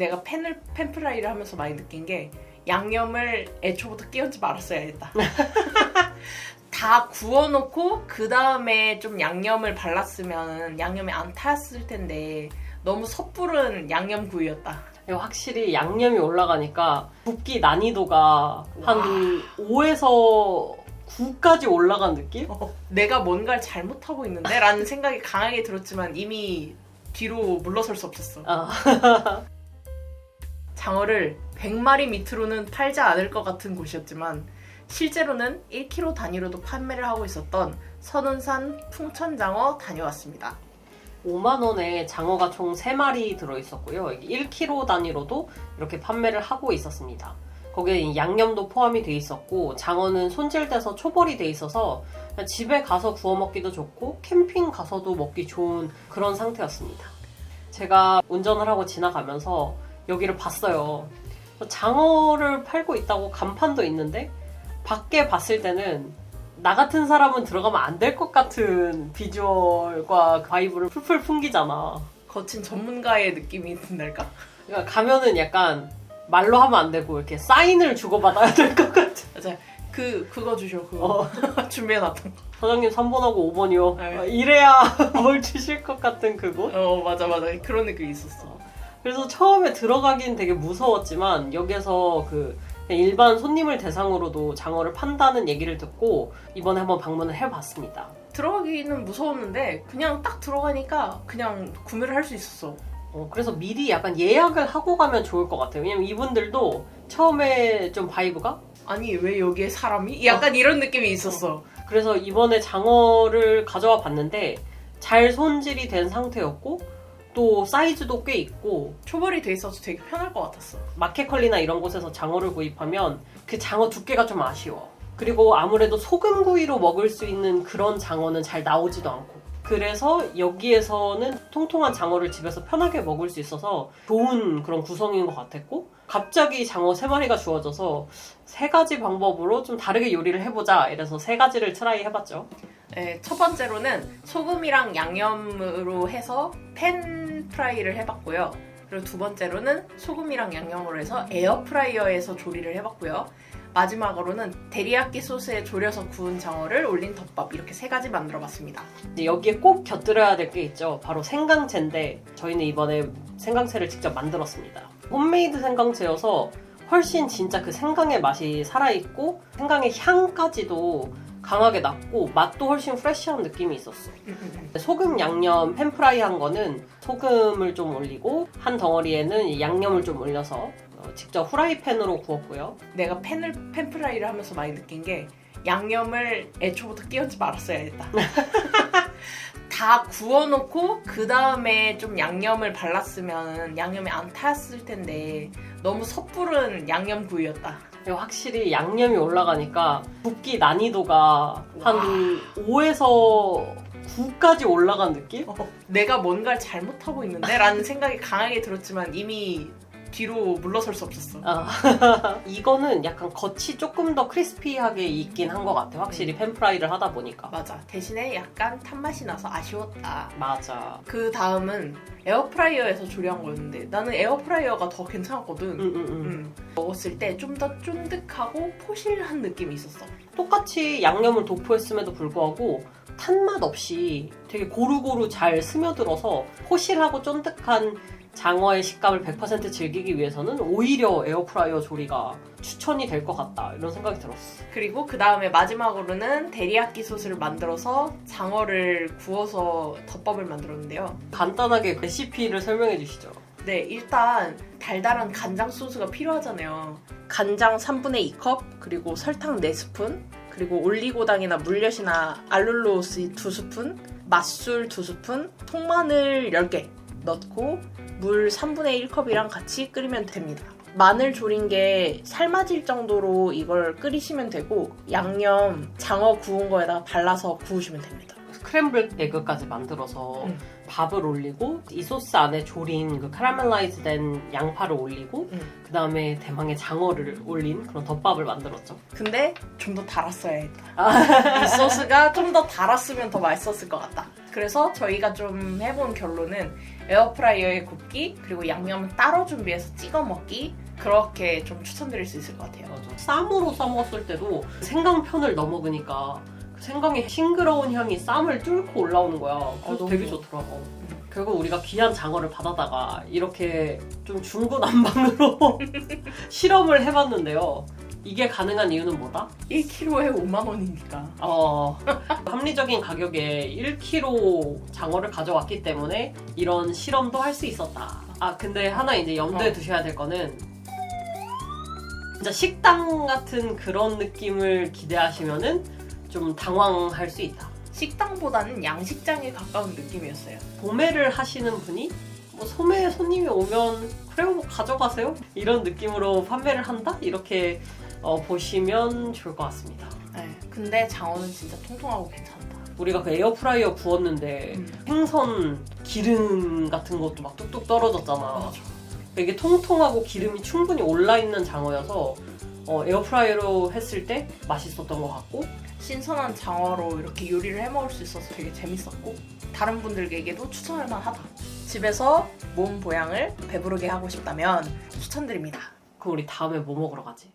내가 팬을 팬프라이를 하면서 많이 느낀 게 양념을 애초부터 끼얹지 말았어야겠다. 다 구워놓고 그 다음에 좀 양념을 발랐으면 양념이 안 탔을 텐데 너무 섣부른 양념구이였다. 이거 확실히 양념이 올라가니까 굽기 난이도가 한 5에서 9까지 올라간 느낌? 어, 내가 뭔가를 잘못하고 있는데? 라는 생각이 강하게 들었지만 이미 뒤로 물러설 수 없었어. 아, 장어를 100마리 밑으로는 팔지 않을 것 같은 곳이었지만 실제로는 1kg 단위로도 판매를 하고 있었던 선운산 풍천장어 다녀왔습니다. 5만 원에 장어가 총 3마리 들어있었고요. 1kg 단위로도 이렇게 판매를 하고 있었습니다. 거기에 양념도 포함이 돼 있었고 장어는 손질돼서 초벌이 돼 있어서 집에 가서 구워 먹기도 좋고 캠핑 가서도 먹기 좋은 그런 상태였습니다. 제가 운전을 하고 지나가면서 여기를 봤어요. 장어를 팔고 있다고 간판도 있는데 밖에 봤을 때는 나 같은 사람은 들어가면 안 될 것 같은 비주얼과 바이브를 풀풀 풍기잖아. 거친 전문가의 느낌이 든달까? 그러니까 가면은 약간 말로 하면 안 되고 이렇게 사인을 주고받아야 될 것 같아. 맞아. 그 그거 주셔 그거 어, 준비해놨던 거. 사장님 3번하고 5번이요. 네. 이래야 뭘 주실 것 같은 그곳. 어 맞아 맞아 그런 느낌이 있었어. 그래서 처음에 들어가긴 되게 무서웠지만 여기서 그 일반 손님을 대상으로도 장어를 판다는 얘기를 듣고 이번에 한번 방문을 해봤습니다. 들어가기는 무서웠는데 그냥 딱 들어가니까 그냥 구매를 할 수 있었어. 어, 그래서 미리 약간 예약을 하고 가면 좋을 것 같아요. 왜냐면 이분들도 처음에 좀 바이브가 아니 왜 여기에 사람이? 약간 이런 느낌이 있었어. 그래서 이번에 장어를 가져와 봤는데 잘 손질이 된 상태였고 또 사이즈도 꽤 있고 초벌이 돼 있어서 되게 편할 것 같았어. 마켓컬리나 이런 곳에서 장어를 구입하면 그 장어 두께가 좀 아쉬워. 그리고 아무래도 소금구이로 먹을 수 있는 그런 장어는 잘 나오지도 않고. 그래서 여기에서는 통통한 장어를 집에서 편하게 먹을 수 있어서 좋은 그런 구성인 것 같았고 갑자기 장어 세 마리가 주어져서 세 가지 방법으로 좀 다르게 요리를 해보자 이래서 세 가지를 트라이 해봤죠. 네, 첫 번째로는 소금이랑 양념으로 해서 팬 프라이를 해봤고요. 그리고 두 번째로는 소금이랑 양념으로 해서 에어프라이어에서 조리를 해봤고요. 마지막으로는 데리야끼 소스에 졸여서 구운 장어를 올린 덮밥 이렇게 세 가지 만들어봤습니다. 이제 여기에 꼭 곁들여야 될 게 있죠. 바로 생강채인데 저희는 이번에 생강채를 직접 만들었습니다. 홈메이드 생강채여서 훨씬 진짜 그 생강의 맛이 살아있고 생강의 향까지도 강하게 났고 맛도 훨씬 프레쉬한 느낌이 있었어. 소금 양념 팬프라이 한 거는 소금을 좀 올리고 한 덩어리에는 이 양념을 좀 올려서 어, 직접 후라이팬으로 구웠고요. 내가 팬을 팬 프라이를 하면서 많이 느낀 게 양념을 애초부터 끼얹지 말았어야겠다. 다 구워놓고 그 다음에 좀 양념을 발랐으면 양념이 안 탔을 텐데 너무 섣부른 양념 구이였다. 이거 확실히 양념이 올라가니까 굽기 난이도가 한 5에서 9까지 올라간 느낌? 어, 내가 뭔가를 잘못하고 있는데? 라는 생각이 강하게 들었지만 이미 뒤로 물러설 수 없었어. 아, 이거는 약간 겉이 조금 더 크리스피하게 익긴 한 것 같아. 확실히 팬프라이를 하다 보니까. 맞아. 대신에 약간 탄맛이 나서 아쉬웠다. 맞아. 그 다음은 에어프라이어에서 조리한 거였는데 나는 에어프라이어가 더 괜찮았거든. 응, 응, 응. 음. 먹었을 때 좀 더 쫀득하고 포실한 느낌이 있었어. 똑같이 양념을 도포했음에도 불구하고 탄맛 없이 되게 고루고루 잘 스며들어서 포실하고 쫀득한 장어의 식감을 100% 즐기기 위해서는 오히려 에어프라이어 조리가 추천이 될 것 같다 이런 생각이 들었어. 그리고 그 다음에 마지막으로는 데리야끼 소스를 만들어서 장어를 구워서 덮밥을 만들었는데요. 간단하게 레시피를 설명해 주시죠. 네, 일단 달달한 간장 소스가 필요하잖아요. 간장 3분의 2컵, 그리고 설탕 4스푼, 그리고 올리고당이나 물엿이나 알룰로스 2스푼, 맛술 2스푼, 통마늘 10개 넣고 물 3분의 1컵이랑 같이 끓이면 됩니다. 마늘 졸인 게 삶아질 정도로 이걸 끓이시면 되고 양념 장어 구운 거에다가 발라서 구우시면 됩니다. 스크램블 에그까지 만들어서 응. 밥을 올리고 이 소스 안에 졸인 그 카라멜라이즈 된 양파를 올리고 응. 그 다음에 대망의 장어를 올린 그런 덮밥을 만들었죠. 근데 좀 더 달았어야 했다. 이 소스가 좀 더 달았으면 더 맛있었을 것 같다. 그래서 저희가 좀 해본 결론은 에어프라이어에 굽기 그리고 양념 따로 준비해서 찍어 먹기 그렇게 좀 추천드릴 수 있을 것 같아요. 맞아. 쌈으로 싸 먹었을 때도 생강 편을 넣어 먹으니까 그 생강의 싱그러운 향이 쌈을 뚫고 올라오는 거야. 그래서 너무 되게 좋더라고. 결국 우리가 귀한 장어를 받아다가 이렇게 좀 중구난방으로 실험을 해봤는데요. 이게 가능한 이유는 뭐다? 1kg에 5만 원이니까. 어, 합리적인 가격에 1kg 장어를 가져왔기 때문에 이런 실험도 할 수 있었다. 아, 근데 하나 이제 염두에 어. 두셔야 될 거는 진짜 식당 같은 그런 느낌을 기대하시면은 좀 당황할 수 있다. 식당보다는 양식장에 가까운 느낌이었어요. 도매를 하시는 분이 뭐 소매 손님이 오면 그래요 뭐 가져가세요 이런 느낌으로 판매를 한다 이렇게 어, 보시면 좋을 것 같습니다. 네. 근데 장어는 진짜 통통하고 괜찮다. 우리가 그 에어프라이어 구웠는데 음. 생선 기름 같은 것도 막 뚝뚝 떨어졌잖아. 맞아. 되게 통통하고 기름이 충분히 올라 있는 장어여서 어, 에어프라이어로 했을 때 맛있었던 것 같고 신선한 장어로 이렇게 요리를 해 먹을 수 있어서 되게 재밌었고 다른 분들에게도 추천할 만하다. 집에서 몸 보양을 배부르게 하고 싶다면 추천드립니다. 그럼 우리 다음에 뭐 먹으러 가지?